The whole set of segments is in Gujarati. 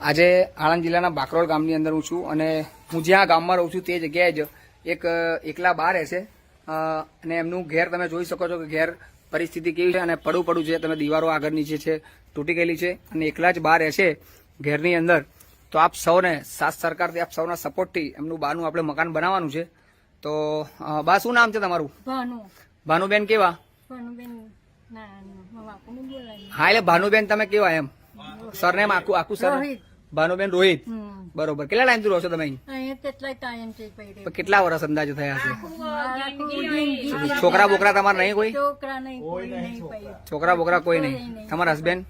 આજે આણંદ જિલ્લાના બાકરોલ ગામની અંદર હું છું અને હું જ્યાં ગામમાં રહું છું તે જગ્યાએ જ એક એકલા બા રહે છે. અને એમનું ઘેર તમે જોઈ શકો છો કે ઘેર પરિસ્થિતિ કેવી છે અને પડું પડું છે. તમે દીવારો આગળ નીચે છે તૂટી ગયેલી છે અને એકલા જ બા રહે છે ઘેરની અંદર. તો આપ સૌને સાત સરકારથી આપ સૌના સપોર્ટથી એમનું બાનું આપણે મકાન બનાવવાનું છે. તો બા શું નામ છે તમારું? ભાનુ. ભાનુબેન કેવા હા એટલે ભાનુબેન તમે કેવા એમ? સરનેમ આખું આખું સર. ભાનુબેન રોહિત. બરોબર. કેટલા ટાઈમથી રહો છો તમે ટાઈમ છે કેટલા વર્ષ અંદાજે થયા હશે? છોકરા બોકરા તમારે નહીં કોઈ? છોકરા કોઈ છોકરા. બોકરા કોઈ નહીં? તમારા હસબેન્ડ.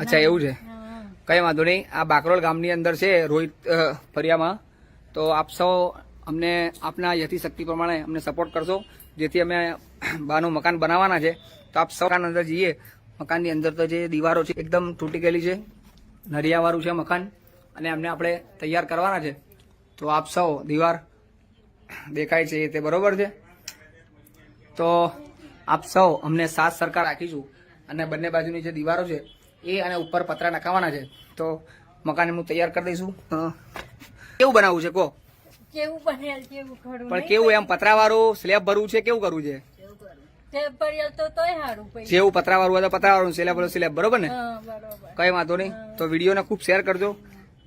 અચ્છા એવું છે. કઈ વાંધો નહીં. આ બાકરોલ ગામની અંદર છે રોહિત ફરિયામાં. તો આપ સૌ અમને આપના યથિશક્તિ પ્રમાણે અમને સપોર્ટ કરશો. જેથી અમે બાનું મકાન બનાવવાના છે. તો આપ સૌ અંદર જઈએ. મકાનની અંદર તો જે દીવારો છે એકદમ તૂટી ગયેલી છે. નરિયાવાળું છે મકાન. અને એમને આપણે તૈયાર કરવાના છે. તો આપ સૌ દીવાર દેખાય છે તે બરોબર છે? તો આપ સૌ અમને સાથ સરકાર રાખીશું. અને બંને બાજુની જે દીવારો છે એ અને ઉપર પતરા નખાવાના છે. તો મકાન એમનું તૈયાર કરી દઈશું. કેવું બનાવવું છે કહો? કેવું કેવું પણ કેવું એમ પતરાવાળું સ્લેબ ભરવું છે કેવું કરવું છે? જેવું પતરાવાળું હોય તો પતરાવાળું સિલેબ સ્લેબ બરોબર ને? કઈ વાંધો નહીં. તો વિડીયોને ખૂબ શેર કરજો.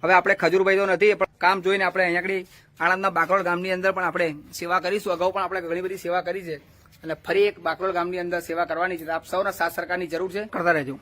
હવે આપણે ખજૂરભાઈ તો નથી પણ કામ જોઈને આપણે અહીંયા આગળ આણંદના બાકરોલ ગામની અંદર પણ આપણે સેવા કરીશું. અગાઉ પણ આપણે ઘણી બધી સેવા કરી છે. અને ફરી એક બાકરોલ ગામની અંદર સેવા કરવાની છે. તો આપ સૌના સાથ સરકારની જરૂર છે. કરતા રહેજો.